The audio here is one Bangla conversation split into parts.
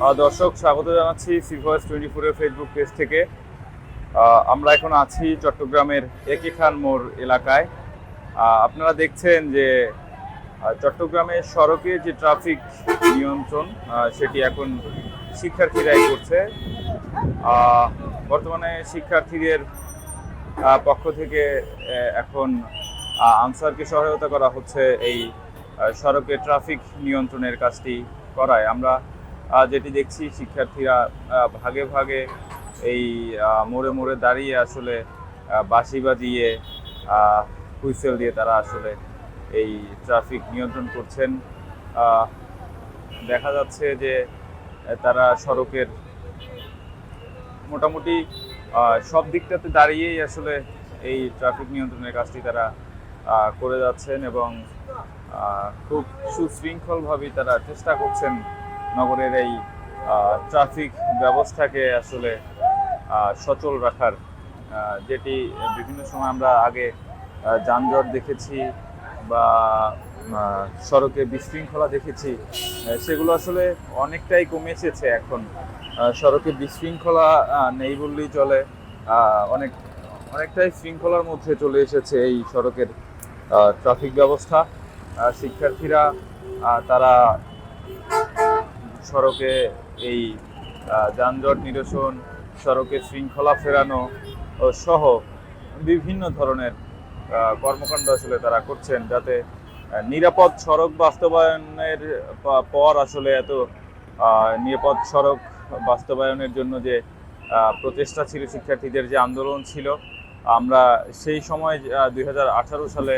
দর্শক, স্বাগত জানাচ্ছি সিভয়েস টোয়েন্টি ফোরের ফেসবুক পেজ থেকে। আমরা এখন আছি চট্টগ্রামের একে খান মোড় এলাকায়। আপনারা দেখছেন যে চট্টগ্রামের সড়কে যে ট্রাফিক নিয়ন্ত্রণ সেটি এখন শিক্ষার্থীরাই করছে। বর্তমানে শিক্ষার্থীদের পক্ষ থেকে এখন আনসারকে সহায়তা করা হচ্ছে এই সড়কে ট্রাফিক নিয়ন্ত্রণের কাজটি করায়। আমরা যেটি দেখছি শিক্ষার্থীরা ভাগে ভাগে এই মোড়ে মোড়ে দাঁড়িয়ে আসলে বাঁশি বাজিয়ে হুইসেল দিয়ে তারা আসলে এই ট্রাফিক নিয়ন্ত্রণ করছেন। দেখা যাচ্ছে যে তারা সড়কের মোটামুটি সব দিকটাতে দাঁড়িয়েই আসলে এই ট্রাফিক নিয়ন্ত্রণের কাজটি তারা করে যাচ্ছেন এবং খুব সুশৃঙ্খলভাবেই তারা চেষ্টা করছেন নগরের এই ট্রাফিক ব্যবস্থাকে আসলে সচল রাখার যেটি বিভিন্ন সময় আমরা আগে যানজট দেখেছি বা সড়কে বিশৃঙ্খলা দেখেছি সেগুলো আসলে অনেকটাই কমে এসেছে এখন সড়কে বিশৃঙ্খলা নেই বললেই চলে অনেক, অনেকটাই শৃঙ্খলার মধ্যে চলে এসেছে এই সড়কের ট্রাফিক ব্যবস্থা। শিক্ষার্থীরা তারা সড়কে এই যানজট নিরসন, সড়কে শৃঙ্খলা ফেরানো সহ বিভিন্ন ধরনের কর্মকাণ্ড আসলে তারা করছেন যাতে নিরাপদ সড়ক বাস্তবায়নের পর আসলে এত নিরাপদ সড়ক বাস্তবায়নের জন্য যে প্রচেষ্টা ছিল, শিক্ষার্থীদের যে আন্দোলন ছিল, আমরা সেই সময় দু হাজার আঠারো সালে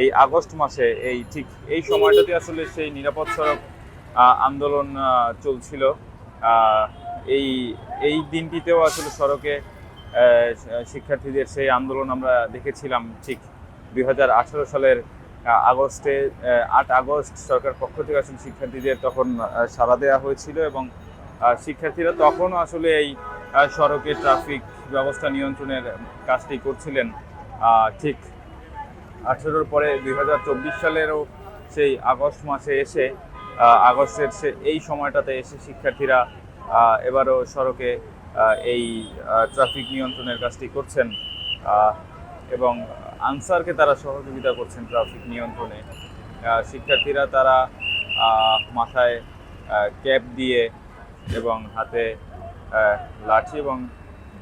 এই আগস্ট মাসে এই ঠিক এই সময়টাতে আসলে সেই নিরাপদ সড়ক আন্দোলন চলছিল। এই এই দিনটিতেও আসলে সড়কে শিক্ষার্থীদের সেই আন্দোলন আমরা দেখেছিলাম ঠিক দুই হাজার আঠেরো সালের আগস্টে আট আগস্ট সরকার পক্ষ থেকে আসলে শিক্ষার্থীদের তখন সাড়া দেওয়া হয়েছিল এবং শিক্ষার্থীরা তখনও আসলে এই সড়কে ট্রাফিক ব্যবস্থা নিয়ন্ত্রণের কাজটি করছিলেন। ঠিক আঠেরোর পরে দু হাজার চব্বিশ সালেরও সেই আগস্ট মাসে এসে আগস্টের সে এই সময়টাতে এসে শিক্ষার্থীরা এবারও সড়কে এই ট্রাফিক নিয়ন্ত্রণের কাজটি করছেন এবং আনসারকে তারা সহযোগিতা করছেন ট্রাফিক নিয়ন্ত্রণে। শিক্ষার্থীরা তারা মাথায় ক্যাপ দিয়ে এবং হাতে লাঠি এবং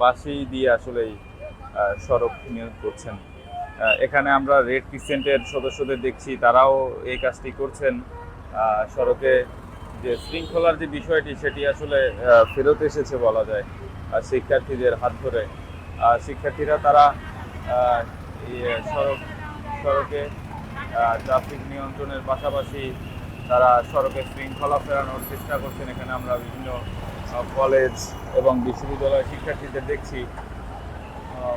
বাঁশি দিয়ে আসলেই সড়ক নিয়োগ করছেন। এখানে আমরা রেড ক্রিসেন্টের সদস্যদের দেখছি, তারাও এই কাজটি করছেন। সড়কে যে শৃঙ্খলার যে বিষয়টি সেটি আসলে ফেরত এসেছে বলা যায় শিক্ষার্থীদের হাত ধরে। শিক্ষার্থীরা তারা সড়ক, সড়কে ট্রাফিক নিয়ন্ত্রণের পাশাপাশি তারা সড়কে শৃঙ্খলা ফেরানোর চেষ্টা করছেন। এখানে আমরা বিভিন্ন কলেজ এবং বিশ্ববিদ্যালয়ের শিক্ষার্থীদের দেখছি।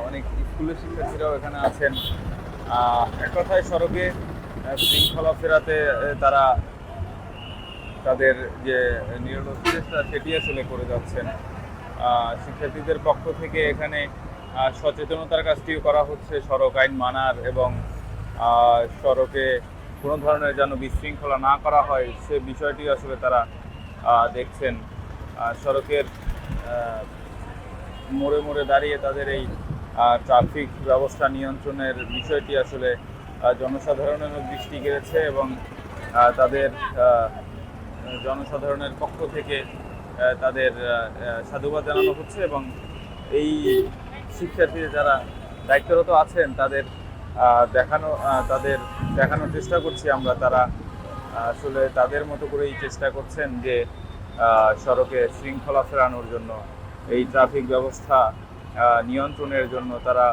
অনেক স্কুলের শিক্ষার্থীরাও এখানে আছেন। এক কথায় সড়কে শৃঙ্খলা ফেরাতে তারা তাদের যে নিরলস চেষ্টা, সেটি আসলে করে যাচ্ছেন। শিক্ষার্থীদের পক্ষ থেকে এখানে সচেতনতার কাজটিও করা হচ্ছে। সড়ক আইন মানার এবং সড়কে কোনো ধরনের যেন বিশৃঙ্খলা না করা হয়, সে বিষয়টি আসলে তারা দেখছেন। সড়কের মোড়ে মোড়ে দাঁড়িয়ে তাদের এই ট্রাফিক ব্যবস্থা নিয়ন্ত্রণের বিষয়টি আসলে জনসাধারণের দৃষ্টি কেড়েছে এবং তাদের জনসাধারণের পক্ষ থেকে তাদের সাধুবাদ জানানো হচ্ছে এবং এই শিক্ষার্থীরা যারা দায়িত্বরত আছেন, তাদের দেখানো তাদের দেখানোর চেষ্টা করছি আমরা। তারা আসলে তাদের মতো করেই চেষ্টা করছেন যে সড়কে শৃঙ্খলা ফেরানোর জন্য, এই ট্রাফিক ব্যবস্থা নিয়ন্ত্রণের জন্য তারা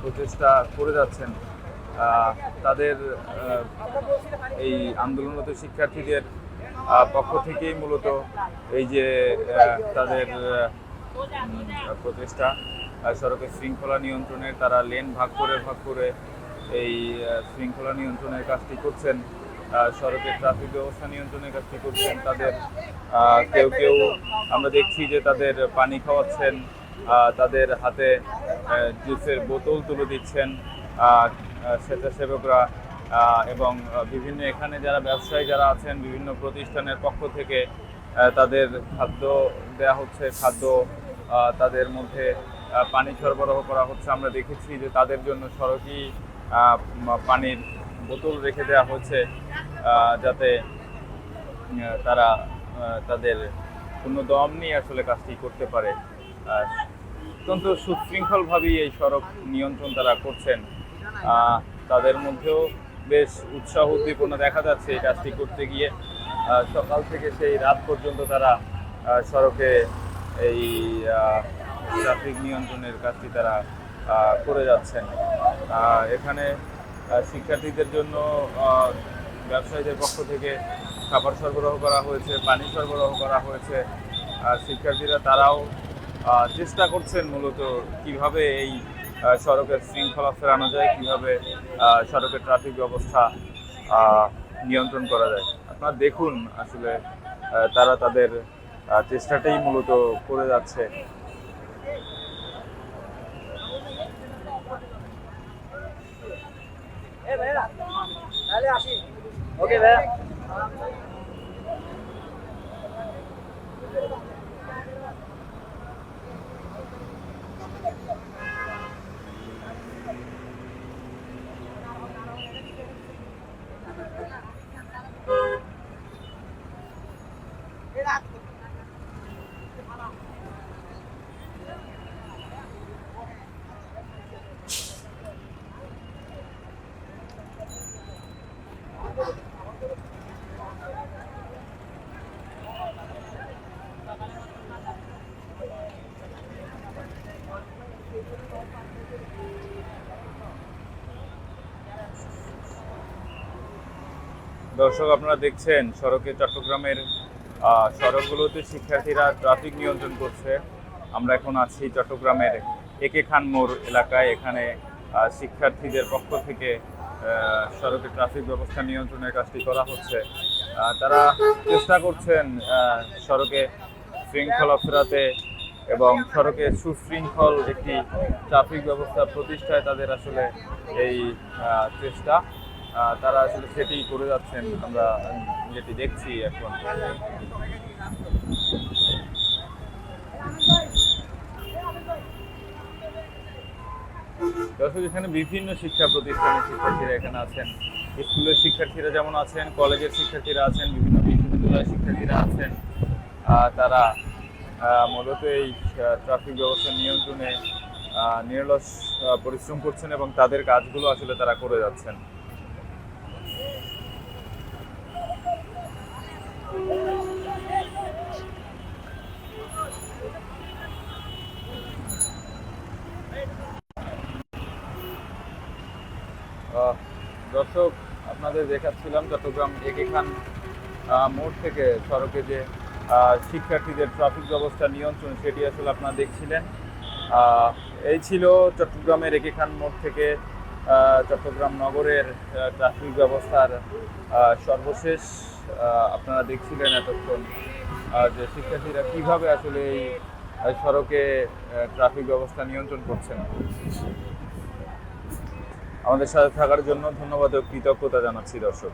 প্রচেষ্টা করে যাচ্ছেন। তাদের এই আন্দোলনরত শিক্ষার্থীদের পক্ষ থেকেই মূলত এই যে তাদের প্রচেষ্টা আহ, সড়কে শৃঙ্খলা নিয়ন্ত্রণের তারা লেন ভাগ করে ভাগ করে এই শৃঙ্খলা নিয়ন্ত্রণের কাজটি করছেন সড়কের ট্রাফিক ব্যবস্থা নিয়ন্ত্রণের কাজটি করছেন তাদের কেউ কেউ আমরা দেখছি যে তাদের পানি খাওয়াচ্ছেন তাদের হাতে জুসের বোতল তুলে দিচ্ছেন স্বেচ্ছাসেবকরা এবং বিভিন্ন এখানে যারা ব্যবসায়ী যারা আছেন, বিভিন্ন প্রতিষ্ঠানের পক্ষ থেকে তাদের খাদ্য দেয়া হচ্ছে, খাদ্য তাদের মধ্যে পানি সরবরাহ করা হচ্ছে। আমরা দেখেছি যে তাদের জন্য সড়কই পানির বোতল রেখে দেওয়া হচ্ছে যাতে তারা তাদের পূর্ণ দম নিয়ে আসলে কাজটি করতে পারে। অত্যন্ত সুশৃঙ্খলভাবেই এই সড়ক নিয়ন্ত্রণ তারা করছেন। তাদের মধ্যেও বেশ উৎসাহ উদ্দীপনা দেখা যাচ্ছে এই কাজটি করতে গিয়ে। সকাল থেকে সেই রাত পর্যন্ত তারা সড়কে এই ট্রাফিক নিয়ন্ত্রণের কাজটি তারা করে যাচ্ছেন। এখানে শিক্ষার্থীদের জন্য ব্যবসায়ীদের পক্ষ থেকে খাবার সরবরাহ করা হয়েছে, পানি সরবরাহ করা হয়েছে। আর শিক্ষার্থীরা তারাও চেষ্টা করছেন মূলত কীভাবে এই সড়কের শৃঙ্খলা ফেরানো যায়, কীভাবে সড়কের ট্রাফিক ব্যবস্থা নিয়ন্ত্রণ করা যায়। আপনারা দেখুন আসলে তারা তাদের চেষ্টাটাই মূলত করে যাচ্ছে। ওকে দর্শক, আপনারা দেখছেন সড়কে চট্টগ্রামের সড়কগুলোতে শিক্ষার্থীরা ট্রাফিক নিয়ন্ত্রণ করছে। আমরা এখন আছি চট্টগ্রামের একে খান মোড় এলাকায়। এখানে শিক্ষার্থীদের পক্ষ থেকে সড়কে ট্রাফিক ব্যবস্থা নিয়ন্ত্রণের কাজটি করা হচ্ছে। তারা চেষ্টা করছেন সড়কে শৃঙ্খলা ফেরাতে এবং সড়কে সুশৃঙ্খল একটি ট্রাফিক ব্যবস্থা প্রতিষ্ঠায় তাদের আসলে এই চেষ্টা। তারা আসলে সেটি করে যাচ্ছেন। আমরা যেটি দেখছি এখন। দর্শক, এখানে বিভিন্ন শিক্ষা প্রতিষ্ঠানের শিক্ষার্থীরা এখানে আছেন। স্কুলের শিক্ষার্থীরা যেমন আছেন, কলেজের শিক্ষার্থীরা আছেন, বিভিন্ন বিশ্ববিদ্যালয়ের শিক্ষার্থীরা আছেন। তারা মূলত এই ট্রাফিক ব্যবস্থা নিয়ন্ত্রণে নিরলস পরিশ্রম করছেন এবং তাদের কাজগুলো আসলে তারা করে যাচ্ছেন। দর্শক, আপনাদের দেখাচ্ছিলাম চট্টগ্রাম একে খান মোড় থেকে সড়কে যে শিক্ষার্থীদের ট্রাফিক ব্যবস্থা নিয়ন্ত্রণ, সেটি আসলে আপনারা দেখছিলেন। এই ছিল চট্টগ্রামের একে খান মোড় থেকে চট্টগ্রাম নগরের ট্রাফিক ব্যবস্থার সর্বশেষ আপনারা দেখছিলেন এতক্ষণ যে শিক্ষার্থীরা কীভাবে আসলে এই সড়কে ট্রাফিক ব্যবস্থা নিয়ন্ত্রণ করছেন। আমাদের সাথে থাকার জন্য ধন্যবাদ ও কৃতজ্ঞতা জানাচ্ছি দর্শক।